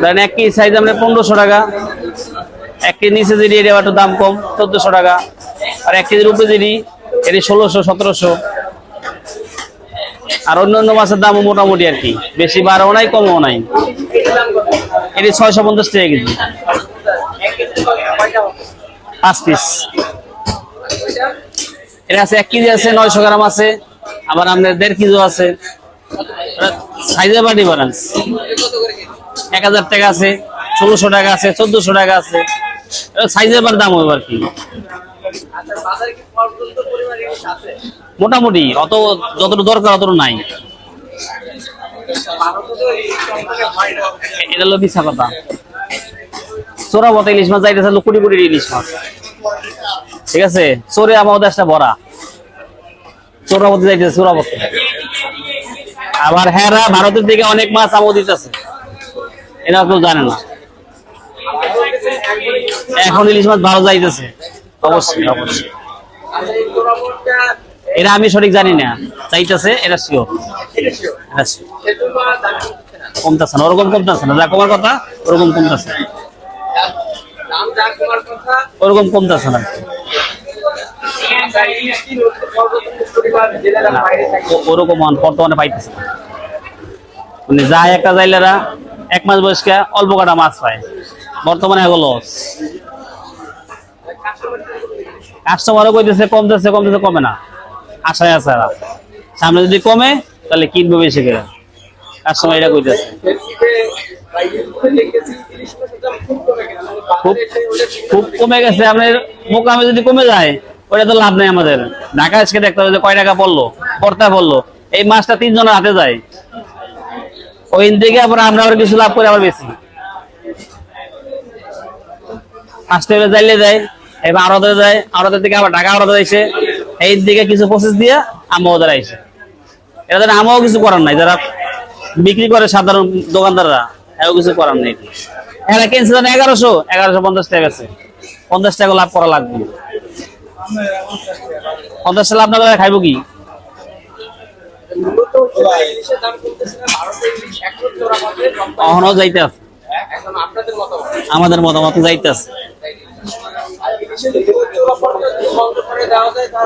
ধরেন এক KG size আমরা পনেরোশো টাকা। এক কেজি নিচে যেটি এটা একটু দাম কম, চোদ্দশো টাকা। আর এক কেজির উপরে যেটি এটি ষোলোশো, সতেরোশো। আর অন্য অন্য মাছের দামও মোটামুটি আর কি। বেশি বাড়াও নাই, কমও নাই। এটি ছয়শো পঞ্চাশ টাকা কেজি। পাঁচ পিস এটা আছে এক কেজি আছে, নয়শো গ্রাম আছে। আবার আপনার দেড় কেজিও আছে। সাইজে বা ডিফারেন্স এক হাজার টাকা আছে, ষোলোশো টাকা আছে, চোদ্দশো টাকা আছে। সাইজের বার দাম হবে আর কি। মোটামুটি, অত যতটুকু দরকার অতটুকু নাই। এটা হলো মিশা কথা চোরাবত ইলিশ মাছ, যাইতেছে কোটি কোটি ইলিশ মাছ। ঠিক আছে? চোরে আমার দেশটা ভরা চোরাবতী যাইতেছে চোরাবতী আবার হ্যাঁ ভারতের দিকে অনেক মাছ আমও দিতেছে। এরা কেউ জানে না। এখন ইলিশ মাছ ভালো যাইতেছে। অবশ্যই অবশ্যই। এটা আমি সঠিক জানি না। চাইতেছে এটা শিওর কমতেছে না ওরকম কমতেছে না। যা কমার কথা ওরকম কমতেছে। না। ওরকম কমতেছে না। ওরকম বর্তমানে পাইতেছে। মানে যায় একটা জাইলারা এক মাস বয়স্কা অল্প কাটা মাছ পায়। বর্তমানে এগুলো কাস্টমারও কইতেছে, কমতেছে কমতেছে, কমে না। আশায় আছে। সামনে যদি কমে, তাহলে কিনবো বেশি করে। কাস্টমার এটা কইতেছে। খুব খুব কমে গেছে। আপনার মোকামে যদি কমে যায় ওটা তো লাভ নেই আমাদের। ঢাকা আজকে দেখতে হবে যে কয় টাকা পড়ল পড়তা পড়ল। এই মাছটা তিনজনের হাতে যায়। ওই থেকে আবার আমরা আবার কিছু লাভ করে আবার বেশি। ফার্স্ট টাইমে যাইলে যায়, এবার আড়তে যায়, আড়তের থেকে আবার ঢাকা আড়তে যাইছে। এই দিকে কিছু প্রসেস দিয়ে আমও ওদের আইছে। এটা যেন আমও কিছু করার নাই, যারা বিক্রি করে সাধারণ দোকানদাররা, এও কিছু করার নেই। এরা কিনছে জানে এগারোশো এগারোশো পঞ্চাশ টাকা আছে পঞ্চাশ টাকা লাভ করা লাগবে। পঞ্চাশ টাকা লাভ না করে খাইবো কি? এখনও যাইতে আছে। আমাদের মতামত যাইতে আছে।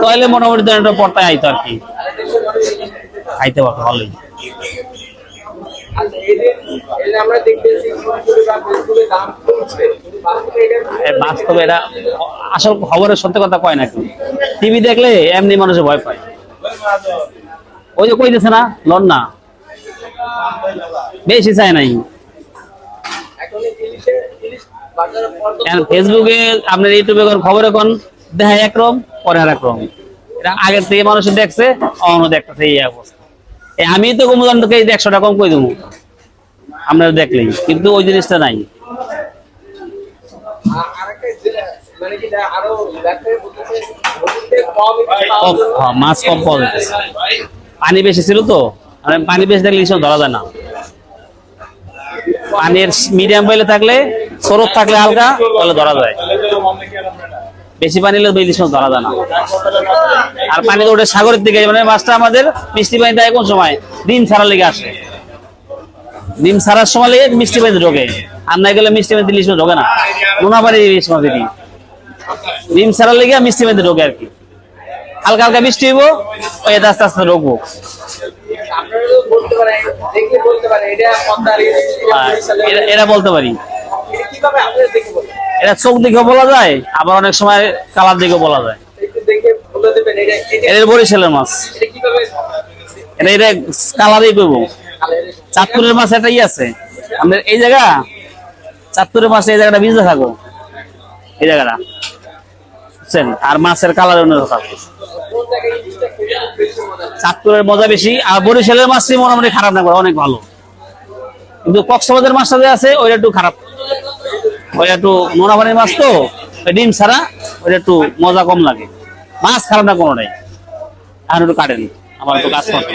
তাহলে মোটামুটি তো একটা পর্তায় আইতো আর কি। আইতে পারতো ভালোই। এ বাস্তবে এটা আসল খবরের সত্যি কথা কয় না টিভি দেখলে এমনি মানুষে ভয় পায়। ওই যে কইতেছে না লন না। বেশি চায় নাই। ফেসবুকে আপনার ইউটিউবে খবর এখন দেখায় একরকম পরে আর একরকম। এটা আগের থেকে মানুষ দেখছে অন্য দেখতেছে এই অবস্থা। আমি তো কম দাম থেকে একশো টাকা কম করে দেবো? আপনারা দেখলেই কিন্তু ওই জিনিসটা নাই। মানে হ্যাঁ, মাছ কম পাওয়া যাচ্ছে। পানি বেশি ছিল তো মানে পানি বেশি থাকলে ইলিশ ধরা যায় না। পানির মিডিয়াম পাইলে থাকলে স্রোত থাকলে হালকা, তাহলে ধরা যায়। বেশি পানি হলে ইলিশ মাছ ধরা যায় না। আর পানি তো ওঠে সাগরের দিকে মানে মাছটা আমাদের মিষ্টি পানিতে কোন সময় ডিম ছাড়া লেগে আসে। ডিম ছাড়ার সময় লেগে মিষ্টি পানিতে ঢোকে। আর না গেলে মিষ্টি পানিতে ইলিশ মাছ ঢোকে না। পানি ইলিশ মাছ এটি ডিম ছাড়া লেগে মিষ্টি পানিতে ঢোকে আর কি। হালকা হালকা বৃষ্টি হইব এটা আস্তে আস্তে পারেন, এটা বলতে পারি। এটা চোখ দেখে বলা যায় আবার অনেক সময় কালার দেখে বলা যায়। এটা- বরিশালের মাছ। এটা এটা কালারই করব। চাঁদপুরের মাছ এটাই আছে। আমাদের এই জায়গা চাঁদপুরের মাছ এই জায়গাটা ভিজে থাকো। এই জায়গাটা। বুঝছেন আর মাছের কালার অন্য থাকবে কোন জায়গায় ইলিশটা খেতে খুব বেশি মজা লাগে? চাঁদপুরের মজা বেশি, আর বরিশালের মাছটি মোটামুটি খারাপ না, অনেক ভালো কিন্তু কক্সবাজার মাছটা যে আছে, ওইটা একটু খারাপ ওইটা একটু নোনা পানির মাছ তো ডিম ছাড়া, ওইটা একটু মজা কম লাগে মাছ খারাপ না কোনোটাই আর একটু কাটেন, আমার একটু কাজ করতে।